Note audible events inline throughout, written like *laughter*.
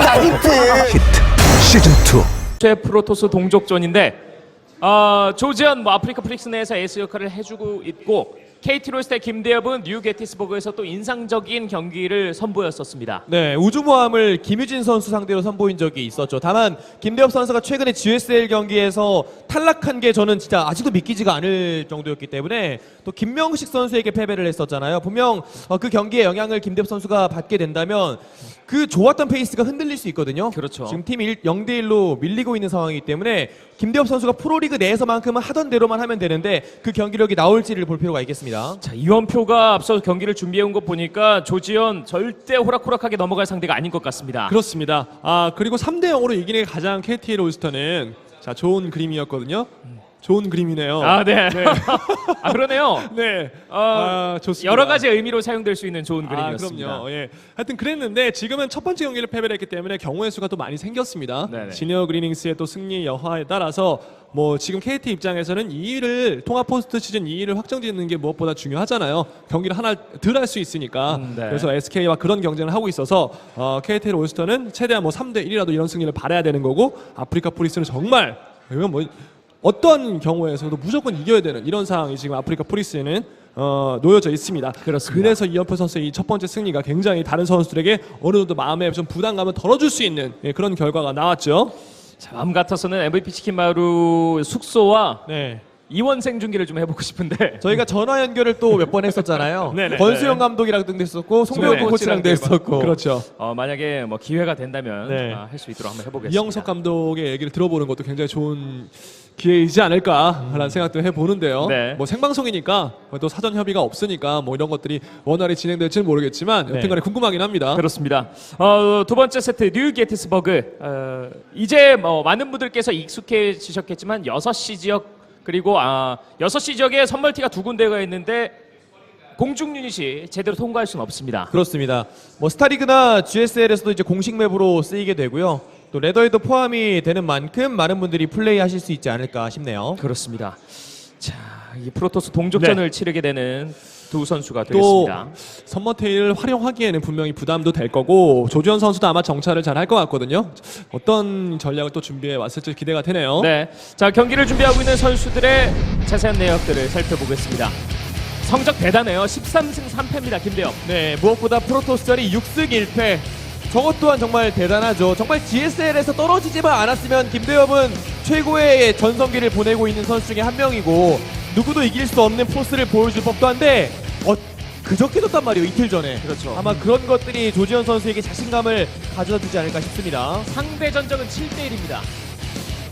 히트다 히트. 히트 시즌 2최 프로토스 동족전인데 어, 조지현 뭐 아프리카 프릭스 내에서 에이스 역할을 해주고 있고 KT 롤스터의 김대엽은 뉴 게티스버그에서 또 인상적인 경기를 선보였었습니다. 네, 우주모함을 김유진 선수 상대로 선보인 적이 있었죠. 다만 김대엽 선수가 최근에 GSL 경기에서 탈락한 게 저는 진짜 아직도 믿기지가 않을 정도였기 때문에 또 김명식 선수에게 패배를 했었잖아요. 분명 어, 그 경기에 영향을 김대엽 선수가 받게 된다면 그 좋았던 페이스가 흔들릴 수 있거든요. 그렇죠. 지금 팀 0대 1로 밀리고 있는 상황이기 때문에 김대엽 선수가 프로리그 내에서만큼은 하던 대로만 하면 되는데 그 경기력이 나올지를 볼 필요가 있겠습니다. 자 이원표가 앞서 경기를 준비해온 것 보니까 조지현 절대 호락호락하게 넘어갈 상대가 아닌 것 같습니다. 그렇습니다. 아 그리고 3대 0으로 이기는 게 가장 KT 롤스터는 자 좋은 그림이었거든요. 좋은 그림이네요. 아 네. *laughs* 아 그러네요. *laughs* 네. 어, 아, 좋습니다. 여러 가지 의미로 사용될 수 있는 좋은 아, 그림이었습니다. 그럼요. 예. 하여튼 그랬는데 지금은 첫 번째 경기를 패배를 했기 때문에 경우의 수가 또 많이 생겼습니다. 네네. 지니어 그리닝스의 또 승리 여하에 따라서 뭐 지금 KT 입장에서는 2위를 통합 포스트 시즌 2위를 확정짓는 게 무엇보다 중요하잖아요. 경기를 하나 덜 할 수 있으니까. 음, 네. 그래서 SK와 그런 경쟁을 하고 있어서 어, KT 롤스터는 최대한 뭐 3대 1이라도 이런 승리를 바라야 되는 거고 아프리카 프리스는 정말 이건 뭐 어떤 경우에서도 무조건 이겨야 되는 이런 상황이 지금 아프리카 프리스에는 어, 놓여져 있습니다. 그렇습니다. 그래서 이연표 선수의 이 첫 번째 승리가 굉장히 다른 선수들에게 어느 정도 마음에 좀 부담감을 덜어줄 수 있는 예, 그런 결과가 나왔죠. 자, 마음 같아서는 MVP 치킨 마루 숙소와 네. 이원생 중계를 좀 해보고 싶은데 저희가 전화 연결을 또 몇 번 했었잖아요. 네네. *laughs* 권수영 감독이랑도 했었고 송병호 네. 코치랑도 했었고. 그렇죠. 어, 만약에 뭐 기회가 된다면 네. 할수 있도록 한번 해보겠습니다. 이영석 감독의 얘기를 들어보는 것도 굉장히 좋은 기회이지 않을까라는 생각도 해보는데요. 네. 뭐 생방송이니까 또 사전 협의가 없으니까 뭐 이런 것들이 원활히 진행될지는 모르겠지만 네. 여튼간에 궁금하긴 합니다. 그렇습니다. 어, 두 번째 세트 뉴 게티스버그 어, 이제 뭐 많은 분들께서 익숙해지셨겠지만 6시 지역 그리고 아 6시 지역에 선멀티가 두 군데가 있는데 공중 유닛이 제대로 통과할 수는 없습니다. 그렇습니다. 뭐 스타리그나 GSL에서도 이제 공식 맵으로 쓰이게 되고요. 또 레더에도 포함이 되는 만큼 많은 분들이 플레이하실 수 있지 않을까 싶네요. 그렇습니다. 자, 이 프로토스 동족전을 네. 치르게 되는 두 선수가 또 되겠습니다. 선머테일을 활용하기에는 분명히 부담도 될 거고 조지현 선수도 아마 정찰을 잘 할 것 같거든요. 어떤 전략을 또 준비해 왔을지 기대가 되네요. 네. 자, 경기를 준비하고 있는 선수들의 자세한 내역들을 살펴보겠습니다. 성적 대단해요. 13승 3패입니다. 김대엽. 네, 무엇보다 프로토스전이 6승 1패. 저것 또한 정말 대단하죠. 정말 GSL에서 떨어지지만 않았으면 김대엽은 최고의 전성기를 보내고 있는 선수 중에 한 명이고 누구도 이길 수 없는 포스를 보여줄 법도 한데 어, 그저께 졌단 말이에요. 이틀 전에. 그렇죠. 아마 그런 것들이 조지현 선수에게 자신감을 가져다 주지 않을까 싶습니다. 상대 전적은 7대 1입니다.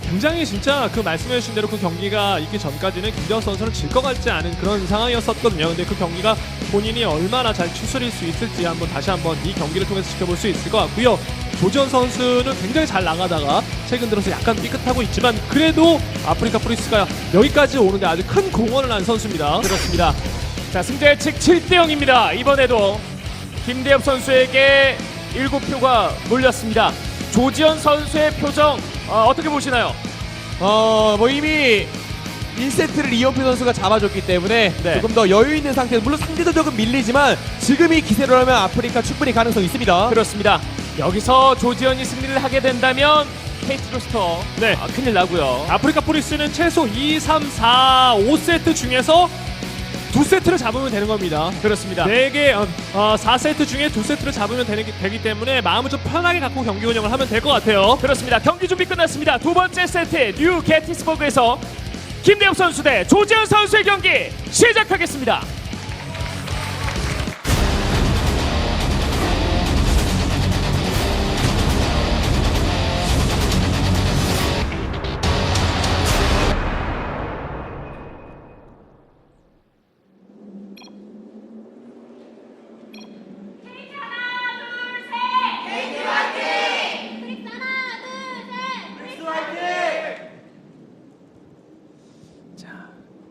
굉장히 진짜 그 말씀해주신 대로 그 경기가 있기 전까지는 김대현 선수는 질 것 같지 않은 그런 상황이었었거든요. 근데 그 경기가 본인이 얼마나 잘 추스릴 수 있을지 한번 다시 한번 이 경기를 통해서 지켜볼 수 있을 것 같고요. 조지현 선수는 굉장히 잘 나가다가 최근 들어서 약간 삐끗하고 있지만 그래도 아프리카 프리스가 여기까지 오는데 아주 큰 공헌을 한 선수입니다. 그렇습니다. 자, 승자 예측 7대 0입니다. 이번에도 김대엽 선수에게 7표가 몰렸습니다. 조지현 선수의 표정 어, 떻게 보시나요? 어, 뭐 이미 1세트를 이영표 선수가 잡아줬기 때문에 네. 조금 더 여유 있는 상태에서 물론 상대도 조금 밀리지만 지금 이 기세로라면 아프리카 충분히 가능성이 있습니다. 그렇습니다. 여기서 조지현이 승리를 하게 된다면 KT 로스터 네. 아, 큰일 나고요. 아프리카 프리스는 최소 2, 3, 4, 5세트 중에서 두 세트를 잡으면 되는 겁니다. 그렇습니다. 네 개, 어, 어, 4세트 중에 두 세트를 잡으면 되는, 되기 때문에 마음을 좀 편하게 갖고 경기 운영을 하면 될 것 같아요. 그렇습니다. 경기 준비 끝났습니다. 두 번째 세트 뉴 게티스버그에서 김대엽 선수 대 조지현 선수의 경기 시작하겠습니다.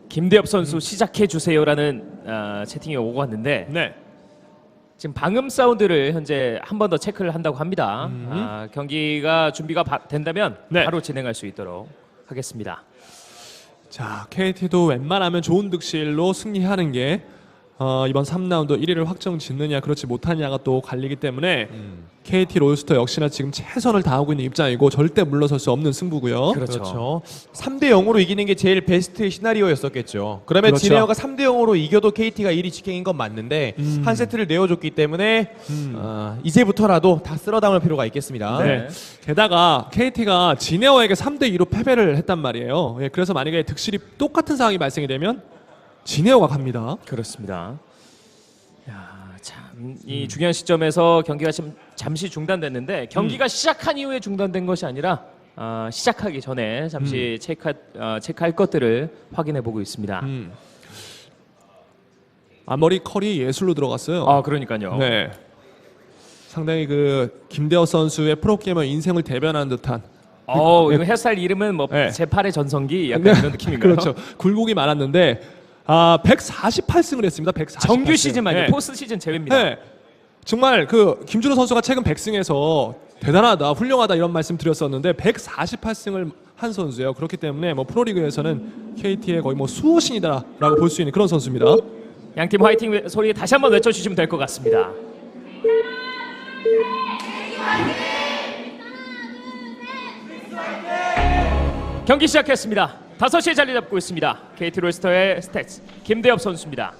김대엽 선수 시작해 주세요라는 아, 채팅이 오고 왔는데 네. 지금 방음 사운드를 현재 한 번 더 체크를 한다고 합니다. 아, 경기가 준비가 바- 된다면 네. 바로 진행할 수 있도록 하겠습니다. 자, KT도 웬만하면 좋은 득실로 승리하는 게 어, 이번 3라운드 1위를 확정 짓느냐 그렇지 못하냐가 또 갈리기 때문에 KT 롤스터 역시나 지금 최선을 다하고 있는 입장이고 절대 물러설 수 없는 승부고요. 그렇죠. 3대 0으로 이기는 게 제일 베스트 시나리오였었겠죠. 그러면 그렇죠. 진에어가 3대 0으로 이겨도 KT가 1위 직행인 건 맞는데 음. 한 세트를 내어줬기 때문에 어, 이제부터라도 다 쓸어 담을 필요가 있겠습니다. 네. 게다가 KT가 지네어에게 3대 2로 패배를 했단 말이에요. 예, 그래서 만약에 득실이 똑같은 상황이 발생이 되면 지네어가 갑니다. 그렇습니다. 야, 참 이 중요한 시점에서 경기가 좀 잠시 중단됐는데 경기가 시작한 이후에 중단된 것이 아니라 아, 시작하기 전에 잠시 체크 어, 체크할 것들을 확인해 보고 있습니다. 음. 앞머리 컬이 예술로 들어갔어요. 아, 그러니까요. 네. 상당히 그 김대호 선수의 프로게이머 인생을 대변하는 듯한 어, 이거 헤어스타일 이름은 뭐 네. 제8의 전성기 약간 이런 느낌인가요? *laughs* 그렇죠. 굴곡이 많았는데 아 148승을 했습니다. 148승. 정규 시즌만요. 네. 포스트 시즌 제외입니다. 네. 정말 그 김준호 선수가 최근 100승에서 대단하다, 훌륭하다 이런 말씀 드렸었는데 148승을 한 선수예요. 그렇기 때문에 뭐 프로리그에서는 KT의 거의 뭐 수호신이다라고 볼 수 있는 그런 선수입니다. 양팀 화이팅 외- 소리 다시 한번 외쳐주시면 될 것 같습니다. 경기 시작했습니다. 5시에 자리 잡고 있습니다. KT 롤스터의 스탯 김대엽 선수입니다.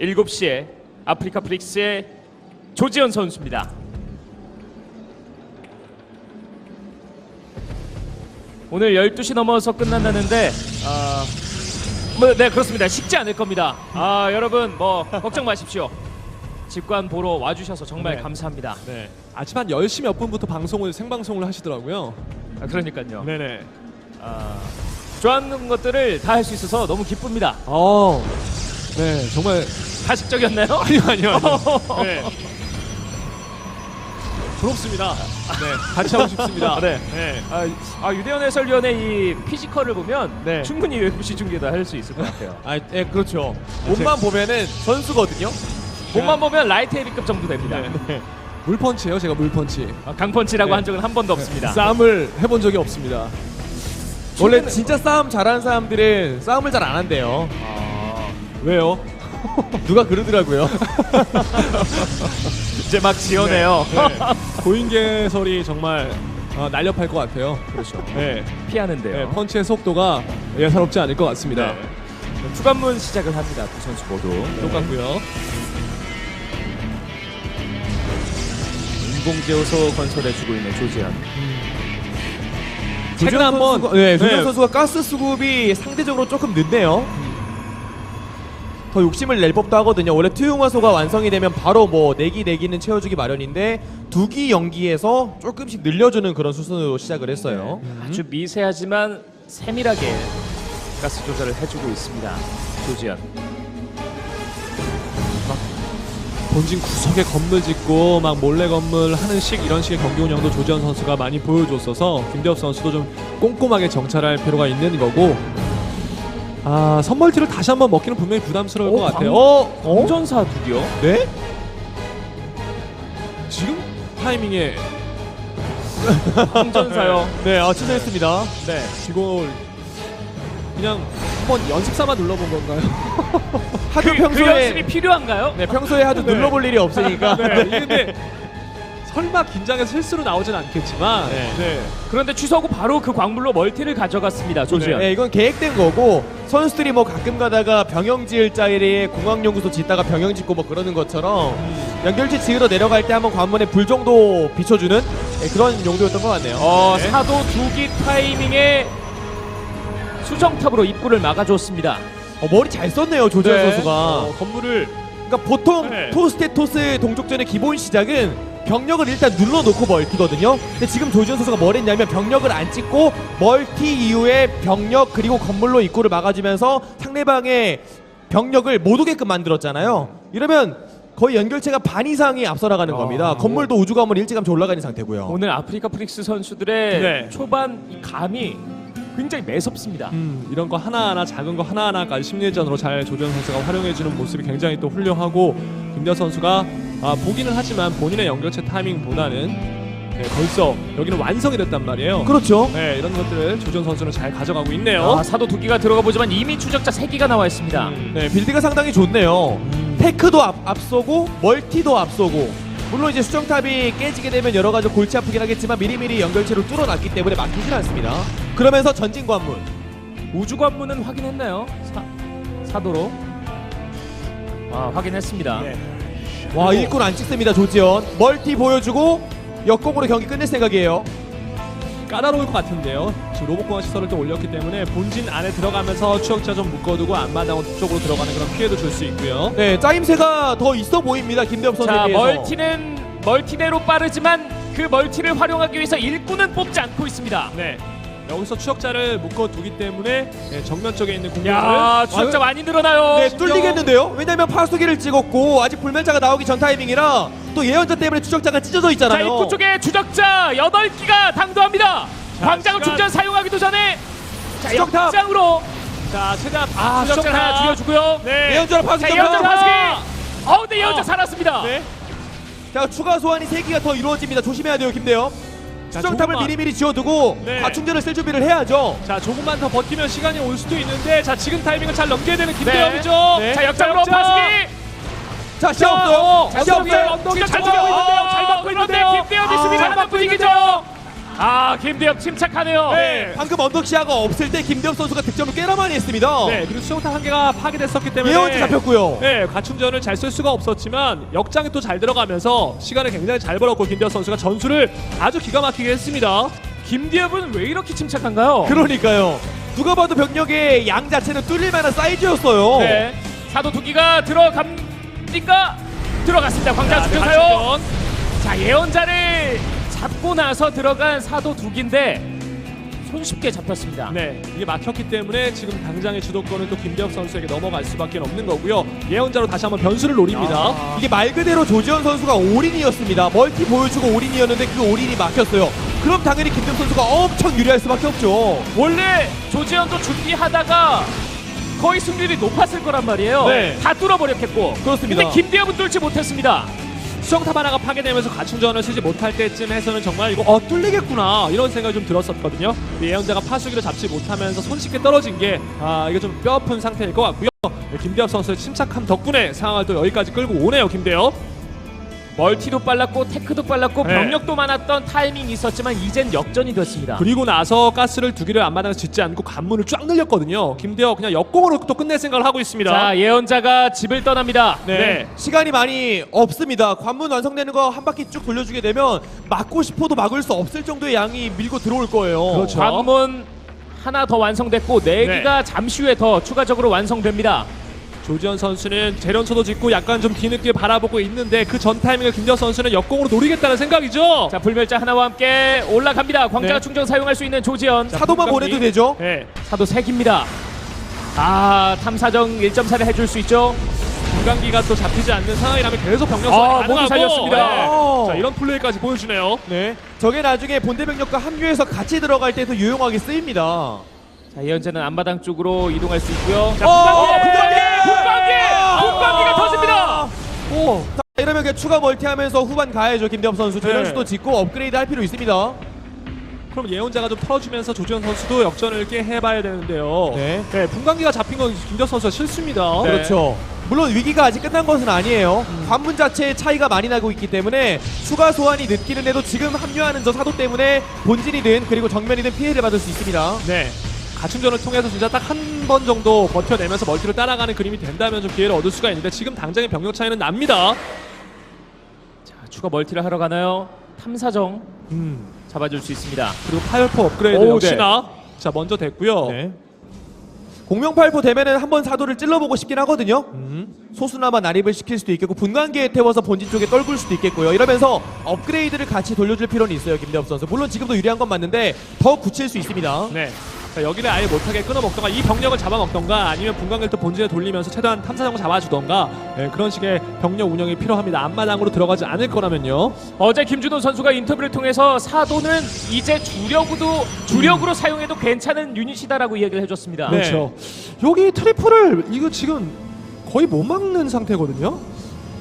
7시에 아프리카 프릭스의 조지현 선수입니다. 오늘 12시 넘어서 끝난다는데 아, 뭐, 네 그렇습니다. 식지 않을 겁니다. 아 여러분 뭐 걱정 마십시오. 직관 보러 와주셔서 정말 네. 감사합니다. 네. 아침 한 10시 몇 분부터 방송을 생방송을 하시더라고요. 아, 그러니까요. 네네. 아, 좋아하는 것들을 다 할 수 있어서 너무 기쁩니다. 어. 네, 정말 가식적이었나요? *laughs* 아니요, 아니요, 아니요. *laughs* 네. 부럽습니다. 네, 같이 하고 싶습니다. *laughs* 네. 네. 아, 아 유대현 해설위원의 이 피지컬을 보면 네. 충분히 UFC 중계도 할 수 있을 것 같아요. 아, 예, 그렇죠. 몸만 보면은 선수거든요. 몸만 보면 라이트 헤비급 정도 됩니다. 네. *laughs* 물펀치예요, 제가 물펀치. 아, 강펀치라고 네. 한 적은 한 번도 없습니다. 싸움을 해본 적이 없습니다. 원래 진짜 싸움 잘하는 사람들은 싸움을 잘 안 한대요. 아, 왜요? 누가 그러더라고요. *laughs* 이제 막 지어내요. 네. 고인계설이 정말 어, 날렵할 것 같아요. 그렇죠. 네. 피하는데요. 네, 펀치의 속도가 예사롭지 않을 것 같습니다. 네. 투관문 시작을 합니다. 두 선수 모두. 똑같고요. 인공제어소 건설해주고 있는 조지현. 최근에 한번 선수가, 네, 조정 네. 선수가 가스 수급이 상대적으로 조금 늦네요. 더 욕심을 낼 법도 하거든요. 원래 투용화소가 완성이 되면 바로 뭐 내기 내기는 채워주기 마련인데 두기 연기에서 조금씩 늘려주는 그런 수순으로 시작을 했어요. 아주 미세하지만 세밀하게 가스 조절을 해주고 있습니다. 조지현. 본진 구석에 건물 짓고 막 몰래 건물 하는 식 이런 식의 경기 운영도 조지현 선수가 많이 보여줬어서 김대엽 선수도 좀 꼼꼼하게 정찰할 필요가 있는 거고 아 선멀티를 다시 한번 먹기는 분명히 부담스러울 어, 것 같아요. 방- 어? 어? 홍전사 두기요? 네? 지금 타이밍에 홍전사요. *laughs* 네, 아, 취소했습니다. 네. 이걸 그냥 한번 연습 삼아 눌러본 건가요? *laughs* 하도 그, 그 연습이 평소에 필요한가요? 네, 평소에 하도 *laughs* 네. 눌러볼 일이 없으니까. *laughs* 네, 이게 근데 설마 긴장해서 실수로 나오진 않겠지만 네. 네. 그런데 취소 후 바로 그 광물로 멀티를 가져갔습니다. 조지현. 네, 이건 계획된 거고 선수들이 뭐 가끔 가다가 병영 지을 자리에 공항연구소 짓다가 병영 짓고 뭐 그러는 것처럼 연결체 지으러 내려갈 때 한번 관문에 불 정도 비춰주는 네, 그런 용도였던 것 같네요. 어, 네. 사도 두기 타이밍에 수정탑으로 입구를 막아줬습니다. 어, 머리 잘 썼네요 조지현 네. 선수가. 어, 건물을 그러니까 보통 네. 토스 대 토스 동족전의 기본 시작은 병력을 일단 눌러놓고 멀티거든요. 근데 지금 조지현 선수가 뭘 했냐면 병력을 안 찍고 멀티 이후에 병력 그리고 건물로 입구를 막아주면서 상대방의 병력을 못 오게끔 만들었잖아요. 이러면 거의 연결체가 반 이상이 앞서 나가는 아, 겁니다. 건물도 우주감을 일찌감치 올라가는 상태고요. 오늘 아프리카 프릭스 선수들의 네. 초반 이 감이 굉장히 매섭습니다. 음, 이런 거 하나하나 작은 거 하나하나까지 심리전으로 잘 조전 선수가 활용해주는 모습이 굉장히 또 훌륭하고 김대호 선수가 아, 보기는 하지만 본인의 연결체 타이밍보다는 네, 벌써 여기는 완성이 됐단 말이에요. 그렇죠. 네, 이런 것들을 조지현 선수는 잘 가져가고 있네요. 아, 사도 두 기가 들어가 보지만 이미 추적자 세 기가 나와 있습니다. 음. 네, 빌드가 상당히 좋네요. 테크도 앞, 앞서고 멀티도 앞서고 물론 이제 수정탑이 깨지게 되면 여러 가지 골치 아프긴 하겠지만 미리미리 연결체로 뚫어놨기 때문에 막히진 않습니다. 그러면서 전진 관문. 우주 관문은 확인했나요? 사, 사도로. 아, 확인했습니다. 네. 와 일꾼 안 찍습니다 조지현. 멀티 보여주고 역공으로 경기 끝낼 생각이에요. 까다로울 것 같은데요. 지금 로봇공학 시설을 또 올렸기 때문에 본진 안에 들어가면서 추적자 좀 묶어두고 앞마당 쪽으로 들어가는 그런 피해도 줄 수 있고요. 네 짜임새가 더 있어 보입니다 김대엽 선수에 자, 비해서. 멀티는 멀티대로 빠르지만 그 멀티를 활용하기 위해서 일꾼은 뽑지 않고 있습니다. 네. 여기서 추적자를 묶어두기 때문에 네, 정면 쪽에 있는 공격을 야, 추적자 많이 늘어나요. 네 뚫리겠는데요. 왜냐면 파수기를 찍었고 아직 불멸자가 나오기 전 타이밍이라 또 예언자 때문에 추적자가 찢어져 자, 있잖아요. 입구 쪽에 추적자 8기가 당도합니다. 광장을 충전 사용하기도 전에 자, 추적탑. 역장으로 자 최대한 아, 추적자 추적자 하나 죽여주고요. 네. 예언자로 자, 파수기 예언자 점령. 파수기. 어우, 근데 예언자 어. 살았습니다. 네. 자 추가 소환이 3기가 더 이루어집니다. 조심해야 돼요 김대엽. 자, 수정탑을 조금만. 미리미리 지어두고 네. 과충전을 쓸 준비를 해야죠. 자 조금만 더 버티면 시간이 올 수도 있는데 자 지금 타이밍을 잘 넘겨야 되는 김대엽이죠. 네. 자, 역장으로 역장. 파수기. 자 시야 자. 어. 언덕에 지금 잘잘 죽이고 막고 있는데요. 잘 막고 있는데 있는데요. 김대엽 아, 하는 막고 분위기죠. 아, 김대엽 침착하네요. 네. 방금 언덕 시야가 없을 때 김대엽 선수가 득점을 꽤나 많이 했습니다. 네 그리고 수정탑 한 개가 파괴됐었기 때문에 예언자 잡혔고요. 네, 과충전을 잘 쓸 수가 없었지만 역장이 또 잘 들어가면서 시간을 굉장히 잘 벌었고 김대엽 선수가 전술을 아주 기가 막히게 했습니다. 김대엽은 왜 이렇게 침착한가요? 그러니까요. 누가 봐도 병력의 양 자체는 뚫릴 만한 사이즈였어요. 네. 사도 두 기가 들어갑니까? 들어갔습니다. 광장 자, 네. 과충전. 자 예언자를 잡고 나서 들어간 사도 두 기인데 손쉽게 잡혔습니다. 네, 이게 막혔기 때문에 지금 당장의 주도권은 또 김대엽 선수에게 넘어갈 수밖에 없는 거고요. 예언자로 다시 한번 변수를 노립니다. 아. 이게 말 그대로 조지현 선수가 올인이었습니다. 멀티 보여주고 올인이었는데 그 올인이 막혔어요. 그럼 당연히 김대엽 선수가 엄청 유리할 수밖에 없죠. 원래 조지현도 준비하다가 거의 승률이 높았을 거란 말이에요. 네. 다 뚫어버렸겠고. 그렇습니다. 근데 김대엽은 뚫지 못했습니다. 수정탑 하나가 파괴되면서 과충전을 쓰지 못할 때쯤 해서는 정말 이거 어 뚫리겠구나 이런 생각이 좀 들었었거든요. 예언자가 파수기를 잡지 못하면서 손쉽게 떨어진 게 아 이게 좀 뼈아픈 상태일 것 같고요. 네, 김대엽 선수의 침착함 덕분에 상황을 또 여기까지 끌고 오네요, 김대엽. 멀티도 빨랐고 테크도 빨랐고 네. 병력도 많았던 타이밍이 있었지만 이젠 역전이 됐습니다. 그리고 나서 가스를 두 개를 앞마당에서 짓지 않고 관문을 쫙 늘렸거든요. 김대엽 그냥 역공으로 또 끝낼 생각을 하고 있습니다. 자 예언자가 집을 떠납니다. 네. 시간이 많이 없습니다. 관문 완성되는 거 한 바퀴 쭉 돌려주게 되면 막고 싶어도 막을 수 없을 정도의 양이 밀고 들어올 거예요. 그렇죠. 관문 하나 더 완성됐고 네 네. 개가 잠시 후에 더 추가적으로 완성됩니다. 조지현 선수는 재련소도 짓고 약간 좀 뒤늦게 바라보고 있는데 그 전 타이밍을 김대엽 선수는 역공으로 노리겠다는 생각이죠. 자 불멸자 하나와 함께 올라갑니다. 광자가 네. 충전 사용할 수 있는 조지현. 사도만 분광기. 보내도 되죠. 네. 사도 색입니다. 아 탐사정 1.4를 해줄 수 있죠. 분광기가 또 잡히지 않는 상황이라면 계속 병력 아, 가능하고 살렸습니다. 네. 자 이런 플레이까지 보여주네요. 네. 저게 나중에 본대 병력과 합류해서 같이 들어갈 때도 유용하게 쓰입니다. 자 예언자는 앞마당 쪽으로 이동할 수 있고요. 자 어, 터집니다. 오. 자, 이러면 그냥 추가 멀티하면서 후반 가야죠 김대엽 선수. 네. 재련수도 짓고 업그레이드 할 필요 있습니다. 그럼 예언자가 좀 털어주면서 조지현 선수도 역전을 꽤 해봐야 되는데요. 네. 네, 분광기가 잡힌 건 김대엽 선수가 실수입니다. 네. 그렇죠. 물론 위기가 아직 끝난 것은 아니에요. 관문 자체에 차이가 많이 나고 있기 때문에 추가 소환이 늦기는 해도 지금 합류하는 저 사도 때문에 본진이든 그리고 정면이든 피해를 받을 수 있습니다. 네. 가충전을 통해서 진짜 딱 한 번 정도 버텨내면서 멀티를 따라가는 그림이 된다면 좀 기회를 얻을 수가 있는데 지금 당장의 병력 차이는 납니다. 자 추가 멀티를 하러 가나요? 탐사정 음. 잡아줄 수 있습니다. 그리고 파열포 업그레이드 오, 역시나 자 먼저 됐고요. 네. 공명팔포 되면은 한번 사도를 찔러보고 싶긴 하거든요. 음. 소수나마 난입을 시킬 수도 있겠고 분광기에 태워서 본진 쪽에 떨굴 수도 있겠고요. 이러면서 업그레이드를 같이 돌려줄 필요는 있어요, 김대엽 선수. 물론 지금도 유리한 건 맞는데 더 굳힐 수 있습니다. 네. 자, 여기를 아예 못하게 끊어먹던가 이 병력을 잡아먹던가 아니면 분광기를 또 본진에 돌리면서 최대한 탐사정을 잡아주던가 네, 그런 식의 병력 운영이 필요합니다. 앞마당으로 들어가지 않을 거라면요. 어제 김준호 선수가 인터뷰를 통해서 사도는 이제 주력으로 주력으로 사용해도 괜찮은 유닛이다라고 이야기를 해줬습니다. 네. 그렇죠. 여기 트리플을 이거 지금 거의 못 막는 상태거든요.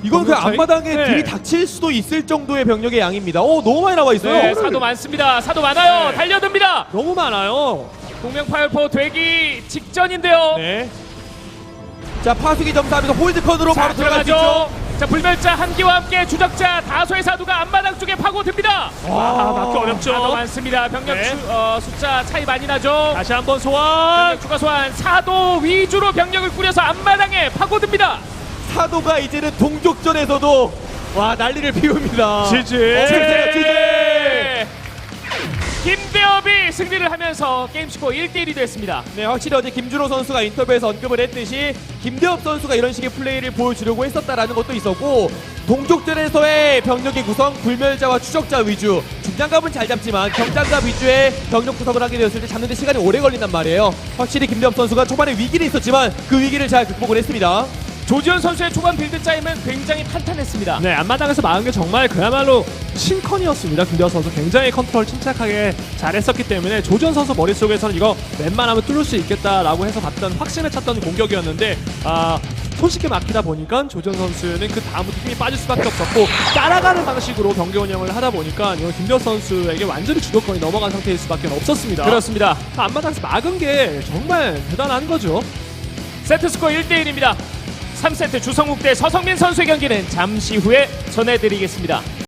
이건 그냥 차이? 앞마당에 네. 들이 닥칠 수도 있을 정도의 병력의 양입니다. 오 너무 많이 나와 있어요. 네, 사도 많습니다. 사도 많아요. 네. 달려듭니다. 너무 많아요. 동명 파열포 되기 직전인데요. 네. 자 파수기 점사하면서 홀드컨으로 자, 바로 들어갈 수 있죠. 들어가죠. 자, 불멸자 한기와 함께 주적자 다소의 사도가 앞마당 쪽에 파고듭니다. 와, 막기 어렵죠. 사도 많습니다. 병력 네. 수, 어, 숫자 차이 많이 나죠. 다시 한번 소환. 병력 추가 소환 사도 위주로 병력을 꾸려서 앞마당에 파고듭니다. 사도가 이제는 동족전에서도 와 난리를 피웁니다. 지지. 어, 지지, 지지. 김대엽이 승리를 하면서 게임 스코어 1대1이 됐습니다. 네, 확실히 어제 김준호 선수가 인터뷰에서 언급을 했듯이 김대엽 선수가 이런 식의 플레이를 보여주려고 했었다라는 것도 있었고 동족전에서의 병력의 구성 불멸자와 추적자 위주 중장갑은 잘 잡지만 경장갑 위주의 병력 구성을 하게 되었을 때 잡는데 시간이 오래 걸린단 말이에요. 확실히 김대엽 선수가 초반에 위기는 있었지만 그 위기를 잘 극복을 했습니다. 조지현 선수의 초반 빌드 짜임은 굉장히 탄탄했습니다. 네, 앞마당에서 막은 게 정말 그야말로 신컨이었습니다. 김대호 선수 굉장히 컨트롤 침착하게 잘했었기 때문에 조전 선수 머릿속에서는 이거 웬만하면 뚫을 수 있겠다라고 해서 봤던 확신을 찾던 공격이었는데 아 손쉽게 막히다 보니까 조전 선수는 그 다음부터 힘이 빠질 수밖에 없었고 따라가는 방식으로 경기 운영을 하다 보니까 이거 김대호 선수에게 완전히 주도권이 넘어간 상태일 수밖에 없었습니다. 그렇습니다. 그 앞마당에서 막은 게 정말 대단한 거죠. 세트 스코어 1대1입니다. 3세트 주성국 대 서성민 선수의 경기는 잠시 후에 전해드리겠습니다.